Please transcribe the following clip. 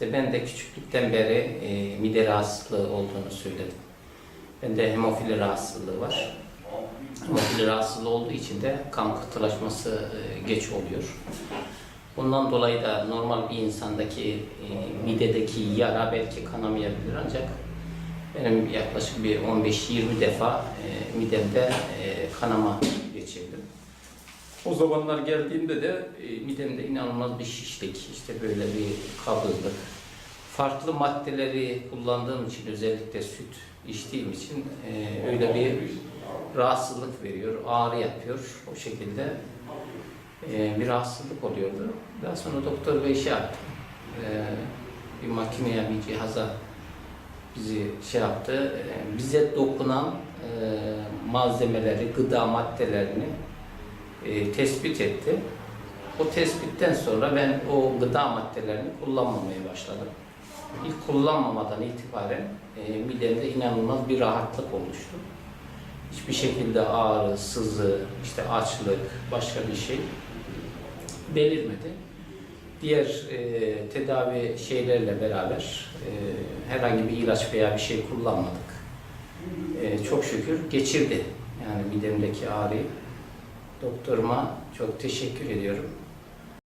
İşte ben de küçüklükten beri e, mide rahatsızlığı olduğunu söyledim. Bende hemofili rahatsızlığı var. Hemofili rahatsızlığı olduğu için de kan pıhtılaşması e, geç oluyor. Bundan dolayı da normal bir insandaki e, midedeki yara belki kanamayabilir ancak benim yaklaşık bir 15-20 defa e, midemde e, kanama geçirdim. O zamanlar geldiğimde de e, midemde inanılmaz bir şişlik, işte böyle bir kabızlık. Farklı maddeleri kullandığım için özellikle süt içtiğim için e, öyle bir rahatsızlık veriyor, ağrı yapıyor. O şekilde e, bir rahatsızlık oluyordu. Daha sonra doktor bey şey yaptı. E, bir makineye, bir cihaza bizi şey yaptı. E, bize dokunan e, malzemeleri, gıda maddelerini e, tespit etti. O tespitten sonra ben o gıda maddelerini kullanmamaya başladım. İlk kullanmamadan itibaren e, midemde inanılmaz bir rahatlık oluştu. Hiçbir şekilde ağrı, sızı, işte açlık, başka bir şey belirmedi. Diğer e, tedavi şeylerle beraber e, herhangi bir ilaç veya bir şey kullanmadık. E, çok şükür geçirdi yani midemdeki ağrıyı. Doktoruma çok teşekkür ediyorum.